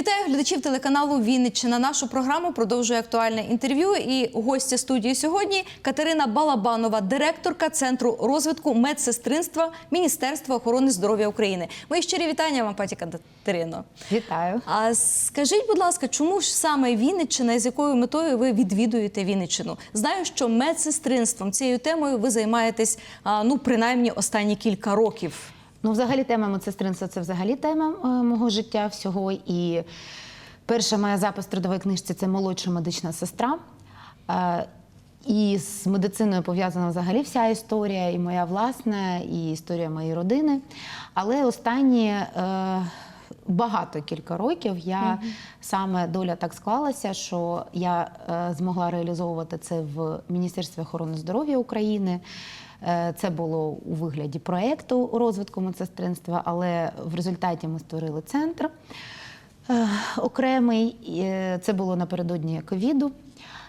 Вітаю глядачів телеканалу Вінниччина. Нашу програму продовжує актуальне інтерв'ю. І гостя студії сьогодні Катерина Балабанова, директорка Центру розвитку медсестринства Міністерства охорони здоров'я України. Мої щирі вітання вам, пані Катерино. Вітаю. А скажіть, будь ласка, чому ж саме Вінниччина і з якою метою ви відвідуєте Вінниччину? Знаю, що медсестринством цією темою ви займаєтесь ну принаймні останні кілька років. Ну, взагалі, тема медсестринства це взагалі тема е, мого життя всього. І перша моя запис в трудовій книжці це молодша медична сестра. Е, І з медициною пов'язана взагалі вся історія, і моя власна, і історія моєї родини. Але останні е, багато кілька років я саме доля так склалася, що я е, змогла реалізовувати це в Міністерстві охорони здоров'я України. Е, Це було у вигляді проєкту розвитку медсестринства, але в результаті ми створили центр е, окремий. Е, Це було напередодні ковіду.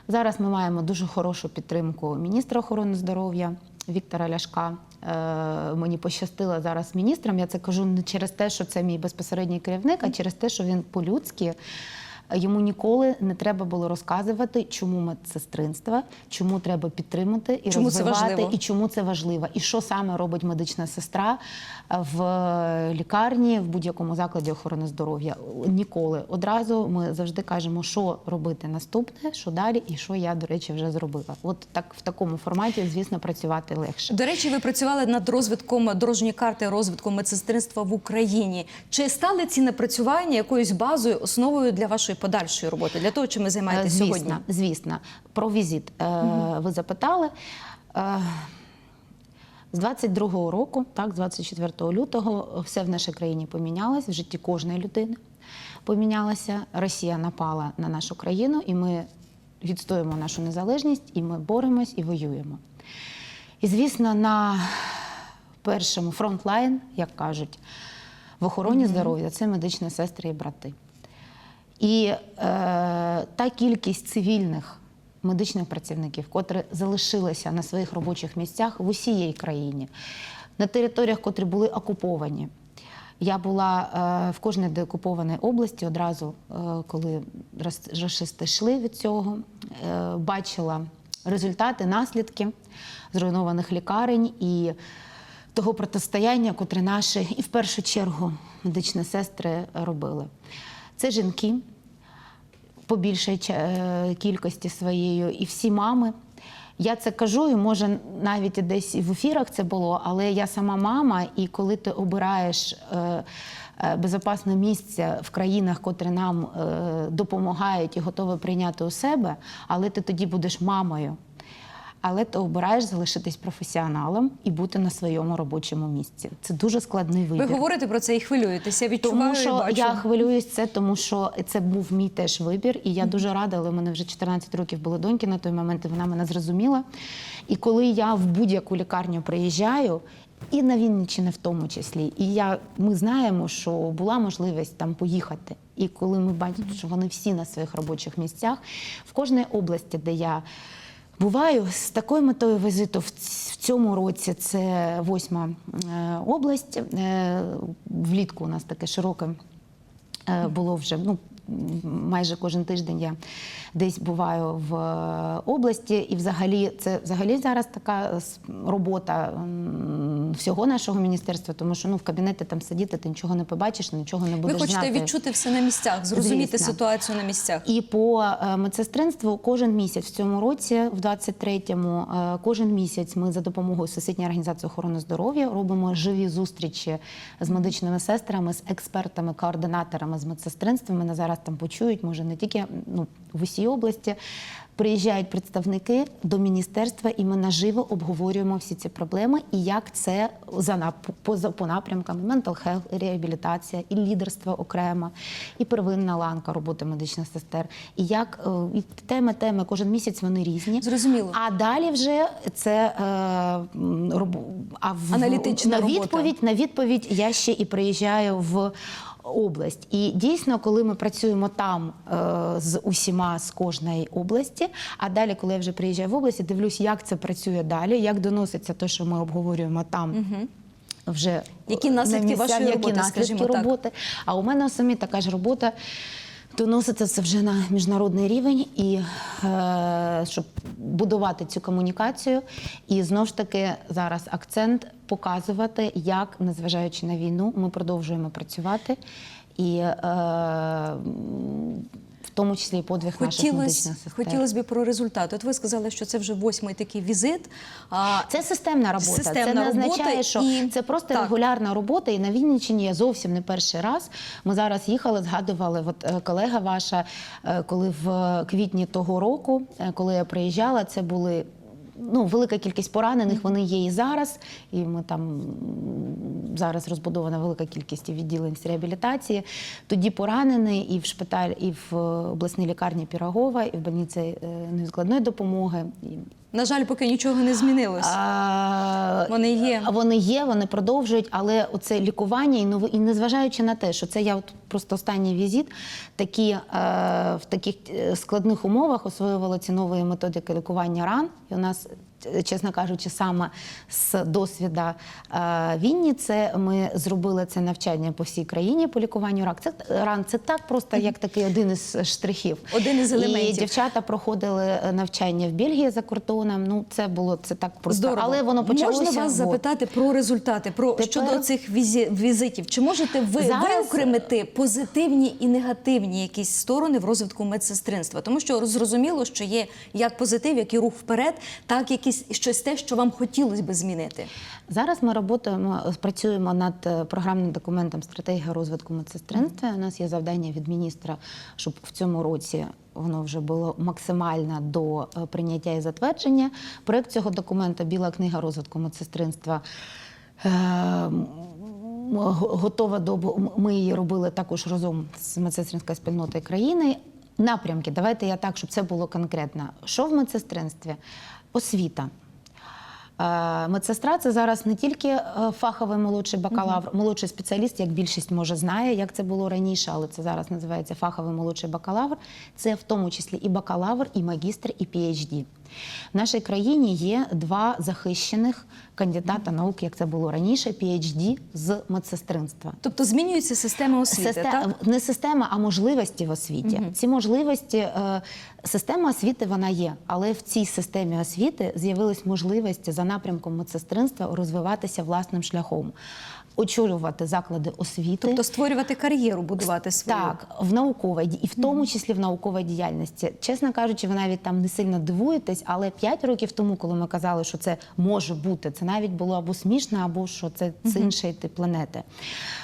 Зараз ми маємо дуже хорошу підтримку міністра охорони здоров'я Віктора Ляшка. Мені пощастило зараз міністром. Я це кажу не через те, що це мій безпосередній керівник, а через те, що він по-людськи. Йому ніколи не треба було розказувати, чому медсестринство, чому треба підтримати і Чому розвивати, і чому це важливо, і що саме робить медична сестра в лікарні, в будь-якому закладі охорони здоров'я. Ніколи одразу ми завжди кажемо, що робити наступне, що далі, і що я, до речі, вже зробила. От так в такому форматі, звісно, працювати легше. До речі, ви працювали над розвитком дорожньої карти розвитку медсестринства в Україні. Чи стали ці напрацювання якоюсь базою, основою для вашої подальшої роботи, для того, чим ви Е, займаєтесь Звісно, сьогодні? звісно. Про візит е, ви запитали. Е, з 22-го року, так, з 24 лютого, все в нашій країні помінялось, в житті кожної людини помінялося. Росія напала на нашу країну, і ми відстоюємо нашу незалежність, і ми боремось і воюємо. І, звісно, на першому фронтлайн, як кажуть, в охороні здоров'я це медичні сестри і брати. І е, та кількість цивільних медичних працівників, котрі залишилися на своїх робочих місцях в усієї країні, на територіях, котрі були окуповані. Я була е, в кожній деокупованій області одразу, е, коли рашисти йшли від цього, е, бачила результати, наслідки зруйнованих лікарень і того протистояння, котре наші і в першу чергу медичні сестри робили. Це жінки по більшій е, кількості своєю, і всі мами. Я це кажу, і може навіть десь в ефірах це було, але я сама мама, і коли ти обираєш е, е, безпечне місце в країнах, котрі нам допомагають і готові прийняти у себе, але ти тоді будеш мамою. Але ти обираєш залишитись професіоналом і бути на своєму робочому місці. Це дуже складний вибір. Ви говорите про це і хвилюєтеся. Відчуваю Тому і що бачу. я хвилююсь це, тому що це був мій теж вибір, і я дуже рада, але в мене вже 14 років були доньки на той момент, і вона мене зрозуміла. І коли я в будь-яку лікарню приїжджаю, і на Вінниччини в тому числі, і я, ми знаємо, що була можливість там поїхати. І коли ми бачимо, що вони всі на своїх робочих місцях, в кожній області, де я Буваю з такою метою візиту в цьому році. Це восьма е, область. Е, Влітку у нас таке широке е, було вже. Ну, майже кожен тиждень я десь буваю в е, області, і взагалі це взагалі зараз така робота всього нашого міністерства, тому що ну в кабінеті там сидіти, ти нічого не побачиш, нічого не Ви хочете знати. відчути все на місцях, зрозуміти Звісно. ситуацію на місцях. І по е, медсестринству кожен місяць в цьому році, в 23-му, е, кожен місяць ми за допомогою Всесвітньої організації охорони здоров'я робимо живі зустрічі з медичними сестрами, з експертами, координаторами з медсестринства. Мене зараз там почують, може не тільки ну, в усій області. Приїжджають представники до міністерства, і ми наживо обговорюємо всі ці проблеми і як це за по, по напрямкам mental health, реабілітація, і лідерство окремо, і первинна ланка роботи медичних сестер. І як е, і теми, теми кожен місяць вони різні. Зрозуміло. А далі вже це е, роб- а в, Аналітична на робота. відповідь. На відповідь я ще і приїжджаю в область. І дійсно, коли ми працюємо там е, з усіма з кожної області, а далі, коли я вже приїжджаю в область, дивлюсь, як це працює далі, як доноситься те, що ми обговорюємо там. Вже Які на наслідки місцях, вашої які роботи, наслідки скажімо так? роботи. А у мене самі така ж робота. Доносити це вже на міжнародний рівень і е, щоб будувати цю комунікацію. І знову ж таки зараз акцент показувати, як, незважаючи на війну, ми продовжуємо працювати. І е, тому числі і подвиг наших Хотілося медичних сестер. Хотілося б про результат. От ви сказали, що це вже восьмий такий візит. А Це системна робота. Системна це не робота означає, що і- це просто так. регулярна робота. І на Вінниччині я зовсім не перший раз. Ми зараз їхали, згадували. От е, колега ваша, е, коли в квітні того року, е, коли я приїжджала, це були. Ну, велика кількість поранених, вони є і зараз. І ми там зараз розбудована велика кількість відділень з реабілітації. Тоді поранений і в шпиталь, і в е, обласній лікарні Пірагова, і в больниці е, невідкладної допомоги. На жаль, поки нічого не змінилось. а, Вони є. Вони є, вони продовжують, але оце лікування і нови, і незважаючи на те, що це я от просто останній візит, такі е, в таких е, складних умовах освоювала ці нові методики лікування ран. І у нас, е, чесно кажучи, саме з досвіда е, Вінні, це ми зробили це навчання по всій країні по лікуванню рак. Це ран. Це так просто як такий один із штрихів. Один із І дівчата проходили е, навчання в Бельгії за кордоном. Ну це було це так просто, Здорово. але воно почалося. Можна вас запитати про результати, про Тепер- щодо цих візі- візитів. Чи можете ви Зараз- виокремити позитивні і негативні якісь сторони в розвитку медсестринства? Тому що зрозуміло, що є як позитив, як і рух вперед, так якісь щось те, що вам хотілося би змінити. Зараз ми роботаємо, працюємо над е, програмним документом стратегія розвитку медсестринства. У нас є завдання від міністра, щоб в цьому році воно вже було максимально до е, прийняття і затвердження. Проект цього документа Біла книга розвитку медсестринства. е, Готова до ми її робили також разом з медсестринською спільнотою країни. Напрямки, давайте я так, щоб це було конкретно. Що в медсестринстві? Освіта. Е, Медсестра це зараз не тільки е, фаховий молодший бакалавр, молодший спеціаліст, як більшість може знає, як це було раніше, але це зараз називається фаховий молодший бакалавр. Це в тому числі і бакалавр, і магістр, і PhD. В нашій країні є два захищених кандидата наук, як це було раніше, PhD з медсестринства. Тобто змінюється система освіти, Систе- так? Не система, а можливості в освіті. Ці можливості, е, система освіти вона є, але в цій системі освіти з'явились можливості за напрямком медсестринства розвиватися власним шляхом, очолювати заклади освіти. Тобто створювати кар'єру, будувати свою. Так, в науковій і в тому числі в науковій діяльності. Чесно кажучи, ви навіть там не сильно дивуєтесь, але 5 років тому, коли ми казали, що це може бути, це навіть було або смішно, або що це з іншої ти планети.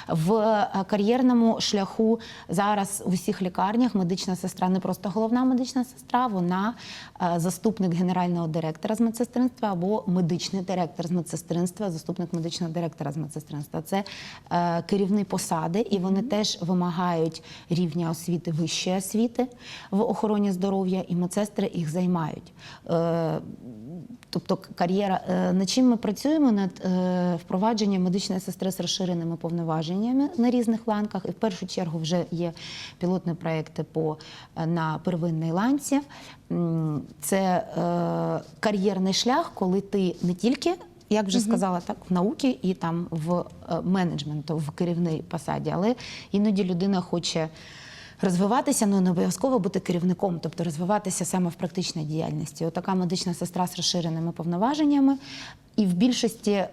В е, кар'єрному шляху зараз у всіх лікарнях медична сестра не просто головна медична сестра, вона е, заступник генерального директора з медсестринства або медичний директор з медсестринства, заступник медичного директора з медсестринства. Це е, керівні посади, і вони теж вимагають рівня освіти, вищої освіти в охороні здоров'я, і медсестри їх займають. Е, Тобто кар'єра, Е, над чим ми працюємо над впровадженням медичної сестри з розширеними повноваженнями на різних ланках. І в першу чергу вже є пілотні проекти по на первинній ланці. Це кар'єрний шлях, коли ти не тільки як вже сказала, так в науці і там в е, менеджменту, в керівній посаді, але іноді людина хоче. Розвиватися, ну не обов'язково бути керівником, тобто розвиватися саме в практичній діяльності. Отака медична сестра з розширеними повноваженнями. І в більшості е,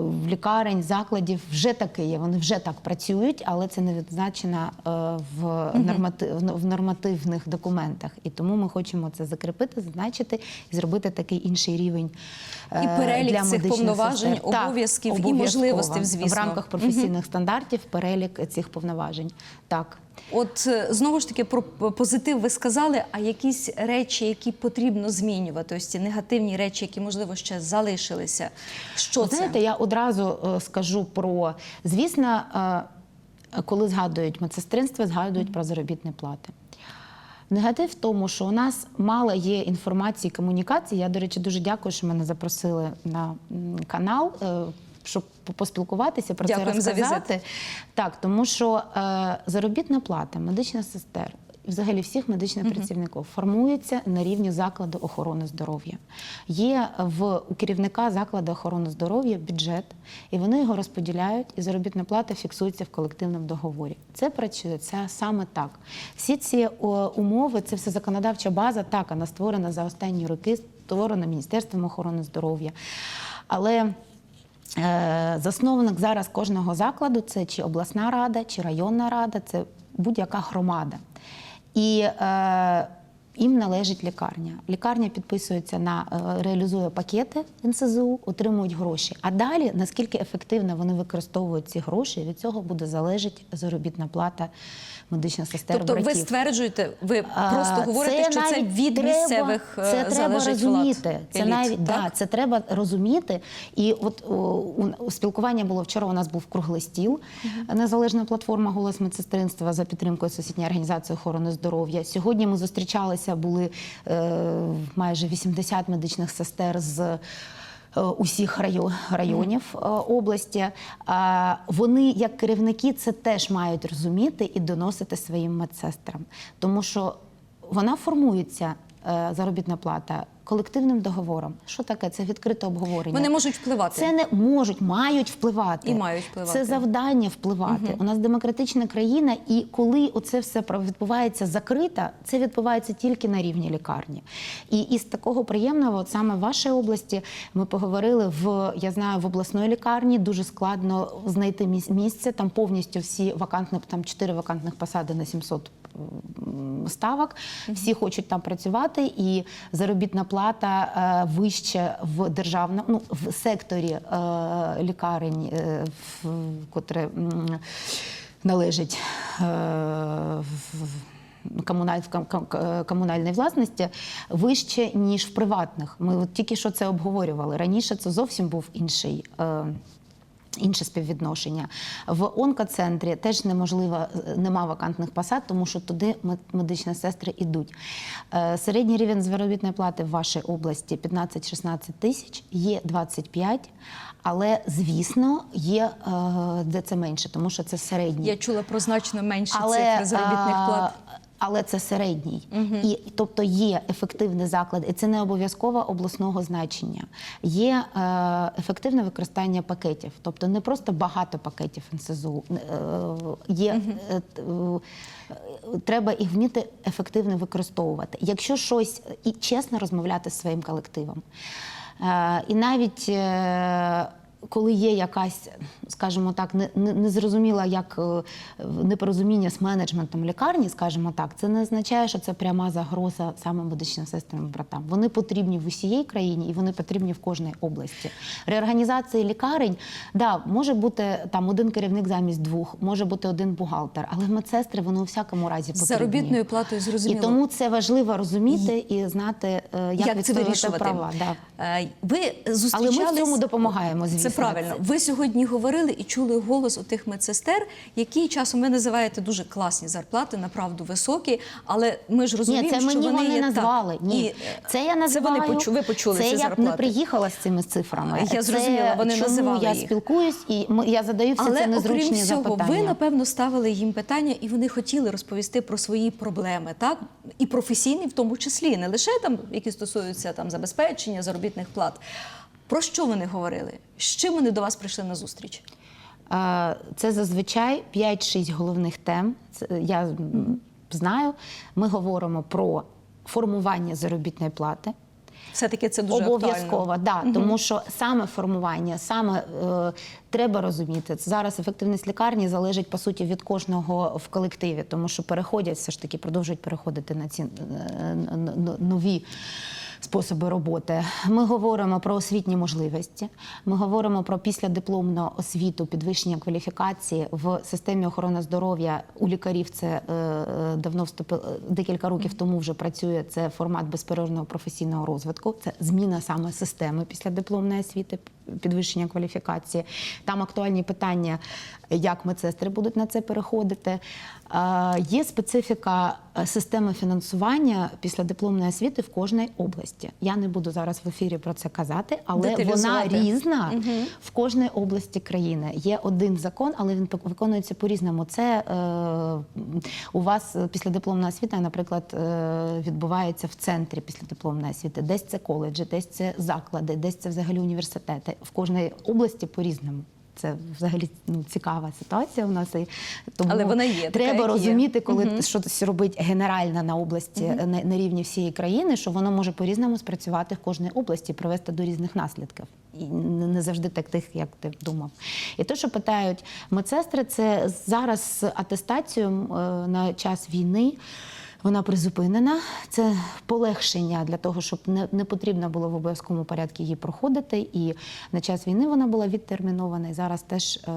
в лікарень, закладів вже таке є. Вони вже так працюють, але це не відзначено е, в, норматив, в нормативних документах. І тому ми хочемо це закріпити, зазначити і зробити такий інший рівень І е, перелік для цих повноважень, обов'язків і можливостей, звісно. в рамках професійних стандартів перелік цих повноважень. Так. От е, знову ж таки про позитив ви сказали, а якісь речі, які потрібно змінювати, ось ці негативні речі, які можливо ще залишилися. Що Ви це? Знаєте, я одразу е, скажу про звісно, е, коли згадують медсестринство, згадують про заробітні плати. Негатив в тому, що у нас мало є інформації, комунікації. Я, до речі, дуже дякую, що мене запросили на канал, щоб поспілкуватися про Дякуємо це за розказати. Так, тому що е, заробітна плата медичних сестер взагалі всіх медичних працівників формується на рівні закладу охорони здоров'я. Є в у керівника закладу охорони здоров'я бюджет, і вони його розподіляють, і заробітна плата фіксується в колективному договорі. Це працює це саме так. Всі ці о, умови, це все законодавча база, так вона створена за останні роки, створена Міністерством охорони здоров'я. Але Засновник зараз кожного закладу це чи обласна рада, чи районна рада, це будь-яка громада. І е, їм належить лікарня. Лікарня підписується на е, реалізує пакети НСЗУ, отримують гроші. А далі, наскільки ефективно вони використовують ці гроші, від цього буде залежати заробітна плата медичних сестер. Тобто ви стверджуєте, ви просто говорите, що це від треба- місцевих е, це треба розуміти. влад, Це навіть так? да, це треба розуміти. І от о, у, спілкування було вчора. У нас був круглий стіл, незалежна платформа Голос медсестринства за підтримкою Всесвітньої організації охорони здоров'я. Сьогодні ми зустрічалися, були е, майже 80 медичних сестер з. Е, Усіх районів е, області. Вони, як керівники, це теж мають розуміти і доносити своїм медсестрам, тому що вона формується е, заробітна плата колективним договором. Що таке? Це відкрите обговорення. Вони можуть впливати. Це не можуть, мають впливати. І мають впливати. Це завдання впливати. У нас демократична країна, і коли оце все відбувається закрито, це відбувається тільки на рівні лікарні. І із такого приємного, от саме в вашій області, ми поговорили в я знаю, в обласної лікарні. Дуже складно знайти міс- місце. Там повністю всі вакантні, там 4 вакантних посади на 700 м, ставок. Всі хочуть там працювати, і заробітна плата е, вища в державному ну, в секторі е, лікарень, е, в, котре належить в- в комуналь, в ком- ком- комунальній власності вище, ніж в приватних. Ми от тільки що це обговорювали. Раніше це зовсім був інший. Інше співвідношення в онкоцентрі теж неможливо, е, нема вакантних посад, тому що туди мед- медичні сестри йдуть. Е, Середній рівень заробітної плати в вашій області 15-16 тисяч, є 25, але звісно є е, де це менше, тому що це середній. Я чула про значно менші цифри заробітних плат. Але це середній, і тобто є ефективний заклад, і це не обов'язково обласного значення. Є е, ефективне використання пакетів, тобто не просто багато пакетів НСЗУ. е, є е, т- е, треба їх вміти ефективно використовувати. Якщо щось і чесно розмовляти з своїм колективом. Е, і навіть е, коли є якась, скажімо так, не- не- незрозуміла як е, непорозуміння з менеджментом лікарні, скажімо так, це не означає, що це пряма загроза саме медичним сестрам і братам. Вони потрібні в усієї країні і вони потрібні в кожній області. Реорганізації лікарень, да, може бути там один керівник замість двох, може бути один бухгалтер, але медсестри вони у всякому разі потрібні. заробітною платою І тому це важливо розуміти і знати, е, як, Як це вирішувати? права. Да. Е, Ви Але ми в цьому допомагаємо, звісно. Це правильно. Ви сьогодні говорили і чули голос у тих медсестер, які часом ви називаєте дуже класні зарплати, направду високі, але ми ж розуміємо, Ні, це що вони вони є назвали. Так. Ні, це я називаю. Це вони почу... ви почули це ці я зарплати. не приїхала з цими цифрами. Я Це зрозуміла, вони чому називали я їх. спілкуюсь і я задаю всі Але це окрім незручні всього, запитання. ви напевно ставили їм питання, і вони хотіли розповісти про свої проблеми, так і професійні, в тому числі, не лише там, які стосуються там забезпечення, заробітних плат. Про що вони говорили? З чим вони до вас прийшли на зустріч? Це зазвичай 5-6 головних тем. Це я знаю. Ми говоримо про формування заробітної плати. Все-таки це дуже Обов'язково, да, тому що саме формування, саме е, треба розуміти, зараз ефективність лікарні залежить по суті від кожного в колективі, тому що переходять все ж таки, продовжують переходити на ці е, нові. Способи роботи. Ми говоримо про освітні можливості. Ми говоримо про післядипломну освіту, підвищення кваліфікації в системі охорони здоров'я. У лікарів це е, е, давно вступило декілька років тому вже працює. Це формат безперервного професійного розвитку. Це зміна саме системи післядипломної освіти. Підвищення кваліфікації. Там актуальні питання, як медсестри будуть на це переходити. Е, Є специфіка е, системи фінансування після дипломної освіти в кожній області. Я не буду зараз в ефірі про це казати, але вона різна в кожній області країни. Є один закон, але він виконується по-різному. Це е, у вас після дипломної освіти, наприклад, е, відбувається в центрі після дипломної освіти. Десь це коледжі, десь це заклади, десь це взагалі університети. В кожній області по-різному. Це взагалі ну, цікава ситуація у нас. І тому Але вона є, така, Треба є. розуміти, коли щось робить генеральна на області на, на рівні всієї країни, що воно може по-різному спрацювати в кожній області, привести до різних наслідків. І не не завжди так тих, як ти думав. І те, що питають медсестри, це зараз з атестацією е, на час війни. Вона призупинена. Це полегшення для того, щоб не, не потрібно було в обов'язковому порядку її проходити. І на час війни вона була відтермінована. І зараз теж е,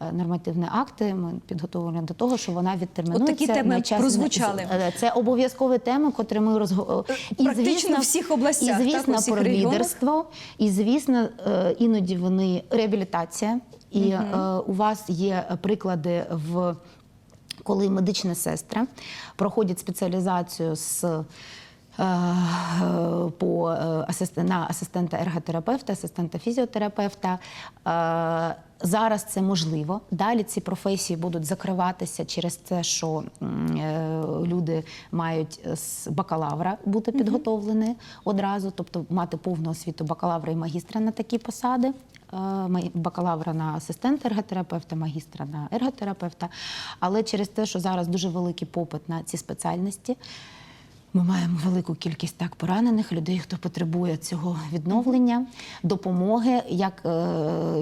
е, нормативні акти ми підготовлені до того, що вона відтермінується. От такі теми на час прозвучали. Е, Це обов'язкові теми, котрі ми розго... і, Практично в всіх областях, І так, звісно, всіх про регіонах. лідерство, і звісно, е, іноді вони реабілітація. І е, у вас є приклади в коли медична сестра проходять спеціалізацію з. е, По е, на асистента ерготерапевта, асистента фізіотерапевта. Зараз це можливо. Далі ці професії будуть закриватися через те, що е, люди мають з бакалавра бути підготовлені одразу, тобто мати повну освіту бакалавра і магістра на такі посади. Е, бакалавра на асистента ерготерапевта, магістра на ерготерапевта. Але через те, що зараз дуже великий попит на ці спеціальності, ми маємо велику кількість так поранених людей, хто потребує цього відновлення, допомоги, як е,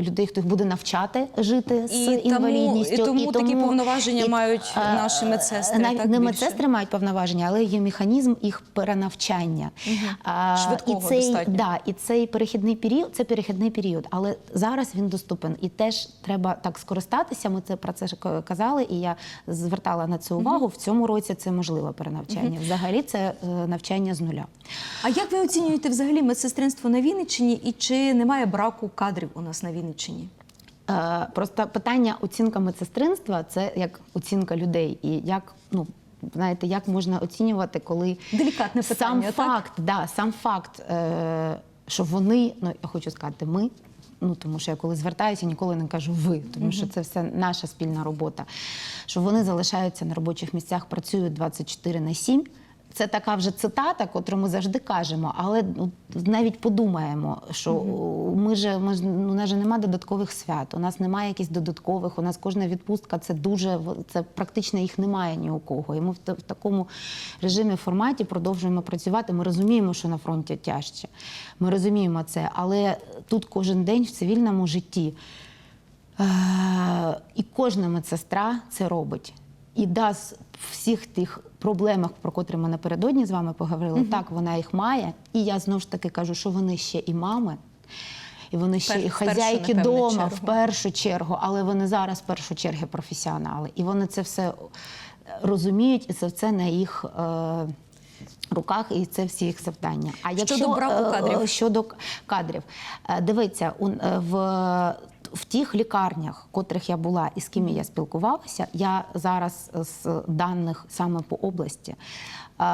людей, хто їх буде навчати жити з І тому- інвалідністю. і тому такі повноваження мають наші медсестри, Навіть так, не більше? медсестри мають повноваження, але є механізм їх перенавчання. А, Швидкого і цей, достатньо. Да, і цей перехідний період це перехідний період, але зараз він доступен. І теж треба так скористатися. Ми це про це ж казали, і я звертала на це увагу. В цьому році це можливе перенавчання. Взагалі це е, навчання з нуля. А як ви оцінюєте взагалі медсестринство на Вінниччині і чи немає браку кадрів у нас на Вінниччині? Е, Просто питання оцінка медсестринства це як оцінка людей, і як ну. Знаєте, як можна оцінювати, коли Делікатне сам питання, так? факт, да, сам факт, е, що вони, ну я хочу сказати, ми. Ну тому що я коли звертаюся, ніколи не кажу ви, тому що це все наша спільна робота. Що вони залишаються на робочих місцях, працюють 24 на 7. Це така вже цитата, котру ми завжди кажемо, але ну, навіть подумаємо, що ми ж ми ж ну, у нас же немає додаткових свят, у нас немає якихось додаткових. У нас кожна відпустка це дуже це практично їх немає ні у кого. І ми в, в такому режимі форматі продовжуємо працювати. Ми розуміємо, що на фронті тяжче. Ми розуміємо це, але тут кожен день в цивільному житті. Е, І кожна медсестра це робить. І да, з всіх тих проблемах, про котрі ми напередодні з вами поговорили, так вона їх має. І я знову ж таки кажу, що вони ще і мами, і вони ще Пер- і хазяйки вдома в першу чергу, але вони зараз в першу чергу професіонали. І вони це все розуміють, і це все на їх. Е- Руках і це всі їх завдання. А якщо браку е, кадрів? щодо кадрів, Е, дивіться, е, в, в тих лікарнях, котрих я була і з ким я спілкувалася, я зараз з даних саме по області. е,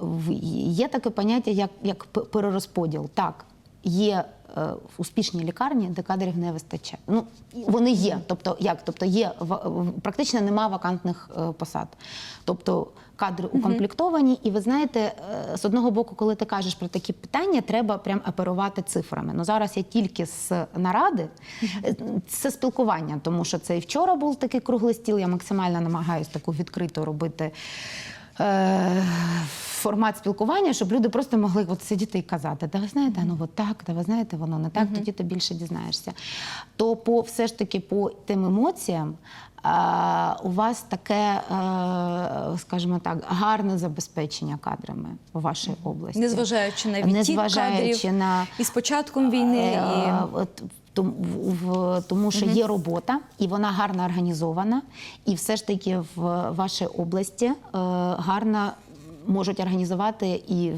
в- Є таке поняття, як, як перерозподіл. Так, є е, успішні лікарні, де кадрів не вистачає. Ну, вони є. Тобто, як? Тобто є в- в- практично нема вакантних е, посад. Тобто кадри укомплектовані, і ви знаєте, е, з одного боку, коли ти кажеш про такі питання, треба прям оперувати цифрами. Ну зараз я тільки з наради, Е, це спілкування, тому що це і вчора був такий круглий стіл. Я максимально намагаюся таку відкрито робити. е, Формат спілкування, щоб люди просто могли от сидіти і казати, да ви знаєте, ну от так, да ви знаєте, воно не так, тоді ти більше дізнаєшся. То по все ж таки по тим емоціям у вас таке, е, скажімо так, гарне забезпечення кадрами у вашій області. Незважаючи на відтік Незважаючи кадрів, на і з початком війни, і Е, от Тому, в, тому що є робота, і вона гарно організована, і все ж таки в вашій області е, гарна можуть організувати і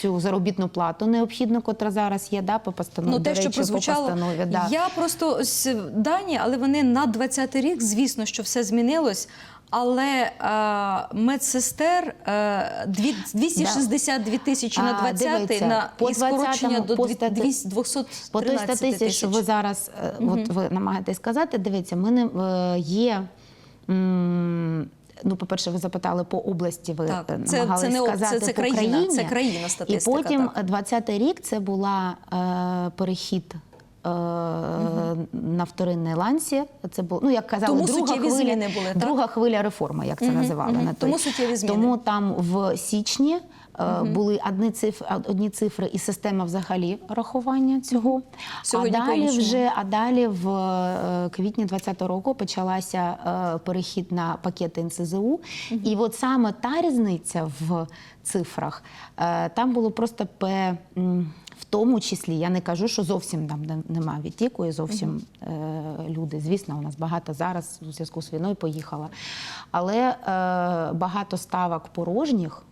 цю заробітну плату необхідну, котра зараз є, да, по постанові. Ну, те, що прозвучало, по постанові, да. я просто ось дані, але вони на 20 рік, звісно, що все змінилось. Але е, медсестер е, 262 тисячі на А, 20 дивіться, на по і скорочення до по дві- стати- двіс- 213 По той статистиці, що ви зараз е, от ви намагаєтесь сказати, дивіться, ми не е, є. м, Ну, по-перше, ви запитали по області, ви Так, е, це- це не об- це- це по країна, країні. це країна статистика, І потім так. 20-й рік це була е, перехід Угу. на вторинний ланці Це було, ну, як казали, Тому друга хвиля, зміни були, так? друга хвиля реформи, як це називали. угу. на той. Тому суттєві зміни. Тому там в січні е, були одні цифри, одні цифри і система взагалі рахування цього. Сьогодні а далі вже а далі в е, квітні 2020 року почалася е, перехід на пакети НСЗУ. І от саме та різниця в цифрах там було просто пе. В тому числі я не кажу, що зовсім там не- немає відтіку і зовсім е, люди. Звісно, у нас багато зараз у зв'язку з війною поїхало. Але е, багато ставок порожніх.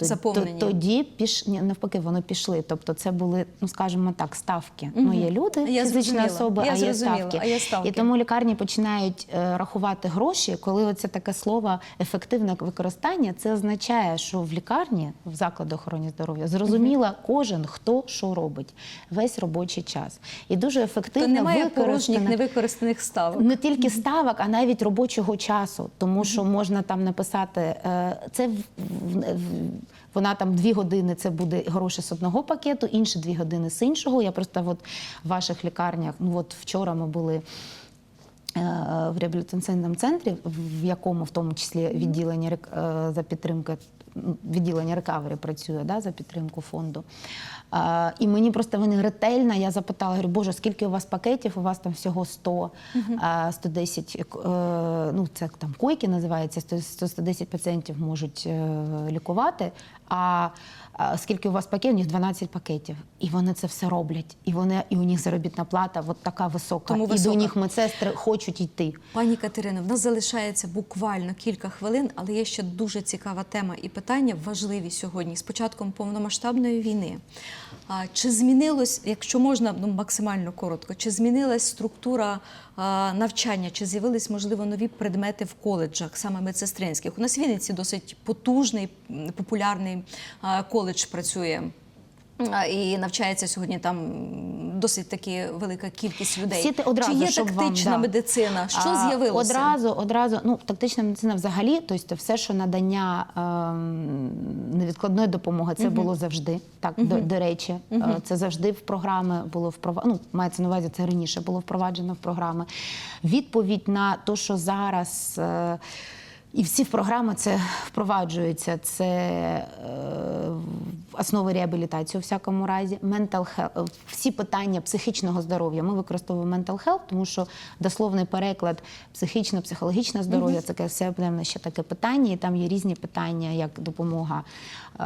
То- Заповнені. Тоді піш ні, навпаки, вони пішли. Тобто, це були, ну скажімо так, ставки. Ну є люди, Я фізичні зрозуміла. особи, Я а є ставки. А є ставки. І тому лікарні починають е, рахувати гроші, коли оце таке слово ефективне використання, це означає, що в лікарні, в закладі охорони здоров'я, зрозуміло кожен, хто що робить весь робочий час. І дуже То ефективно немає порожніх невикористаних ставок. не тільки ставок, а навіть робочого часу, тому що можна там написати е, це в- в- в- вона там дві години. Це буде гроші з одного пакету, інші дві години з іншого. Я просто от в ваших лікарнях, ну от вчора ми були. е, В реабілітаційному центрі, в якому в тому числі відділення е, за підтримки відділення рекавері працює да, за підтримку фонду. А, і мені просто вони ретельно, я запитала, говорю, боже, скільки у вас пакетів? У вас там всього 100, а, 110, е, ну це там койки називається, 100, 100 110 пацієнтів можуть е, лікувати. А, скільки у вас пакетів? У них 12 пакетів. І вони це все роблять. І вони, і у них заробітна плата от така висока. Тому і до них медсестри хочуть йти. Пані Катерино, в нас залишається буквально кілька хвилин, але є ще дуже цікава тема і питання важливі сьогодні. З початком повномасштабної війни. Чи змінилось, якщо можна ну, максимально коротко, чи змінилась структура навчання, чи з'явились, можливо, нові предмети в коледжах, саме медсестринських? У нас в Вінниці досить потужний, популярний коледж працює. І навчається сьогодні там досить таки велика кількість людей. Всі те- одразу, Чи є щоб вам, тактична да. медицина? Що А, з'явилося? Одразу, одразу, ну тактична медицина взагалі, тобто все, що надання ем, невідкладної допомоги, це було завжди. Так, до, до речі, Е, це завжди в програми було впроваджено. Ну, мається на увазі, це раніше було впроваджено в програми. Відповідь на те, що зараз. е, і всі в програми це впроваджуються. Це е, основи реабілітації у всякому разі, mental health, всі питання психічного здоров'я. Ми використовуємо mental health, тому що дословний переклад психічно-психологічне здоров'я це все певне ще таке питання, і там є різні питання, як допомога е,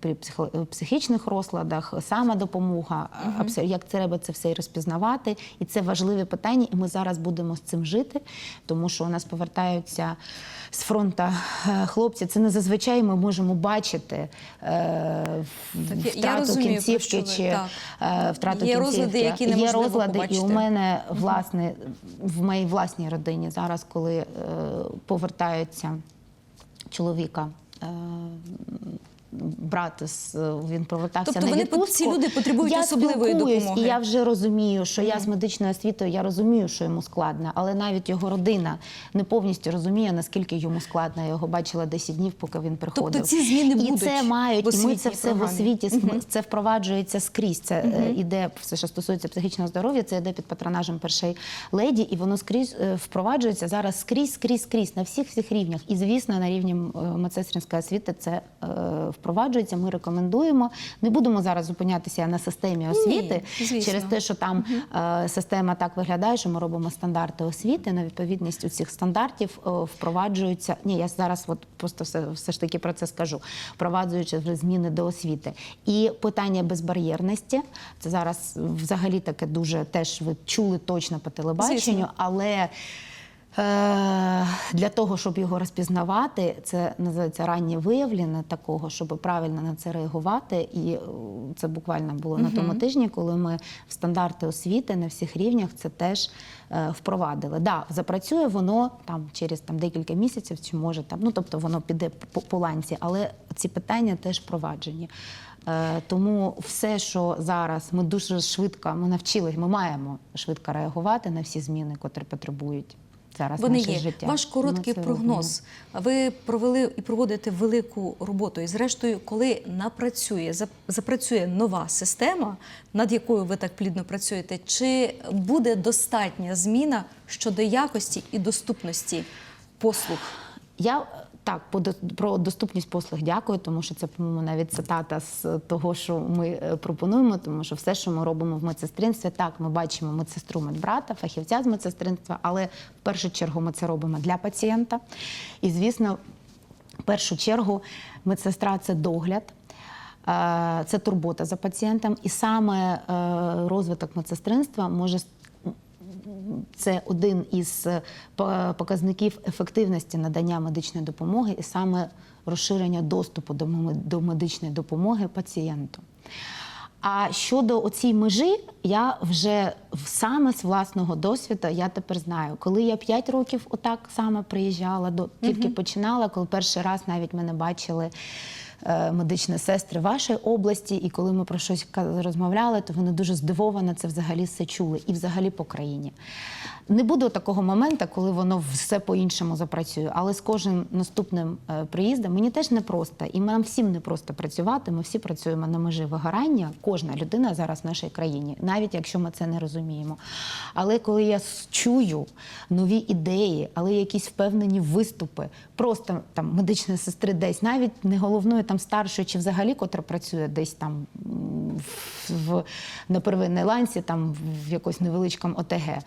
при психо- психічних розладах, сама допомога, абсо- як треба це все і розпізнавати. І це важливе питання, і ми зараз будемо з цим жити, тому що у нас повертаються з фронта е, хлопці. Це не зазвичай ми можемо бачити е, я- втрату розумію, кінцівки чи е, втрату Є кінцівки. розлади, які Є розлади, розлади, і у мене власне в моїй власній родині зараз, коли е, повертаються чоловіка. е, Брат він повертався Тобто на вони, відпустку. ці люди потребують я особливої допомоги. І я вже розумію, що я з медичною освітою я розумію, що йому складно, але навіть його родина не повністю розуміє, наскільки йому складно. Я його бачила 10 днів, поки він приходив. Тобто ці зміни і це мають, і ми це все в програмі. освіті. Ми- Це впроваджується скрізь. Це е, іде все, що стосується психічного здоров'я. Це йде під патронажем першої леді, і воно скрізь е, впроваджується зараз скрізь, скрізь, скрізь на всіх всіх рівнях. І звісно, на рівні е, медсестринської освіти це е, впроваджується. Ми рекомендуємо. Не будемо зараз зупинятися на системі освіти звісно. через те, що там е, система так виглядає, що ми робимо стандарти освіти. На відповідність у цих стандартів е, впроваджуються. Ні, я зараз от просто все, все ж таки про це скажу. Впроваджуючи вже зміни до освіти. І питання безбар'єрності це зараз взагалі таке дуже теж ви чули точно по телебаченню, Звісно. але. Е, Для того, щоб його розпізнавати, це називається раннє виявлення такого, щоб правильно на це реагувати. І е, це буквально було на тому тижні, коли ми в стандарти освіти на всіх рівнях це теж е, впровадили. Да, запрацює воно там через там декілька місяців, чи може там, ну тобто воно піде по, по ланці, але ці питання теж впроваджені. Тому все, що зараз ми дуже швидко ми навчились, ми маємо швидко реагувати на всі зміни, котрі потребують зараз Вони наше є. життя. Ваш короткий Ми це прогноз. Ви провели і проводите велику роботу. І зрештою, коли напрацює, запрацює нова система, над якою ви так плідно працюєте, чи буде достатня зміна щодо якості і доступності послуг? Я так про доступність послуг дякую, тому що це, по-моєму, навіть цитата з того, що ми е, пропонуємо, тому що все, що ми робимо в медсестринстві, так ми бачимо медсестру медбрата, фахівця з медсестринства, але в першу чергу ми це робимо для пацієнта. І, звісно, в першу чергу медсестра це догляд. е, Це турбота за пацієнтом, і саме е, розвиток медсестринства може це один із е, показників ефективності надання медичної допомоги і саме розширення доступу до медичної допомоги пацієнту. А щодо оцій межі, я вже саме з власного досвіду я тепер знаю, коли я 5 років отак саме приїжджала, до тільки починала, коли перший раз навіть мене бачили медичні сестри вашої області, і коли ми про щось розмовляли, то вони дуже здивовано це взагалі все чули, і взагалі по країні. Не буде такого моменту, коли воно все по-іншому запрацює, але з кожним наступним е, приїздом мені теж непросто, і нам всім непросто працювати. Ми всі працюємо на межі вигорання. Кожна людина зараз в нашій країні, навіть якщо ми це не розуміємо. Але коли я чую нові ідеї, але якісь впевнені виступи, просто там медичної сестри десь, навіть не головної там старшої чи взагалі, котра працює десь там в, в, на первинній ланці, там в якось невеличкому ОТГ.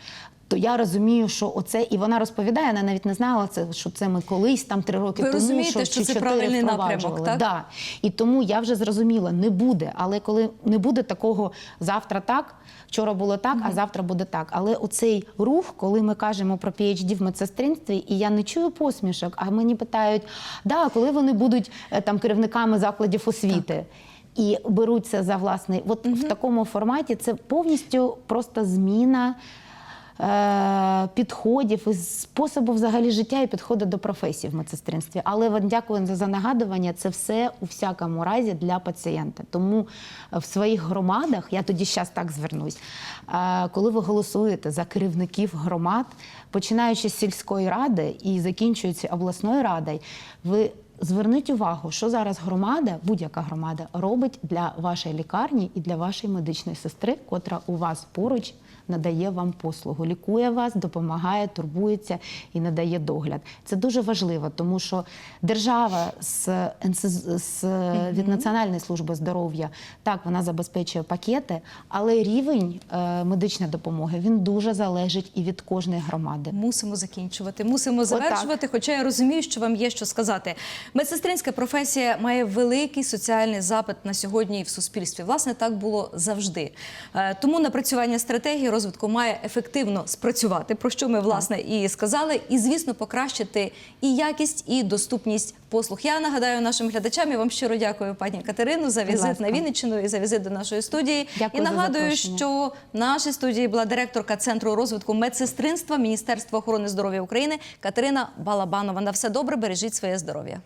То я розумію, що оце, і вона розповідає, вона навіть не знала це, що це ми колись там три роки Ви тому, розумієте, що, що це правильний напрямок, так? Да. І тому я вже зрозуміла, не буде. Але коли не буде такого завтра так, вчора було так, а завтра буде так. Але оцей рух, коли ми кажемо про PhD в медсестринстві, і я не чую посмішок, а мені питають, да, коли вони будуть е, там керівниками закладів освіти. І беруться за власний, от в такому форматі це повністю просто зміна підходів і способу взагалі життя і підходу до професії в медсестринстві. Але вам дякую за, нагадування. Це все у всякому разі для пацієнта. Тому е, в своїх громадах я тоді зараз так звернусь. е, Коли ви голосуєте за керівників громад, починаючи з сільської ради і закінчуючи обласною радою, ви Зверніть увагу, що зараз громада, будь-яка громада, робить для вашої лікарні і для вашої медичної сестри, котра у вас поруч надає вам послугу, лікує вас, допомагає, турбується і надає догляд. Це дуже важливо, тому що держава з, з від Національної служби здоров'я так вона забезпечує пакети, але рівень е, медичної допомоги він дуже залежить і від кожної громади. Мусимо закінчувати, мусимо Отак. завершувати. Хоча я розумію, що вам є що сказати. Медсестринська професія має великий соціальний запит на сьогодні і в суспільстві. Власне, так було завжди. Е, Тому напрацювання стратегії розвитку має ефективно спрацювати, про що ми власне і сказали, і звісно, покращити і якість, і доступність послуг. Я нагадаю нашим глядачам. Я вам щиро дякую, пані Катерину, за візит ласка. на Вінниччину і за візит до нашої студії. Дякую і нагадую, запрошення. що в нашій студії була директорка Центру розвитку медсестринства Міністерства охорони здоров'я України Катерина Балабанова. На все добре, бережіть своє здоров'я.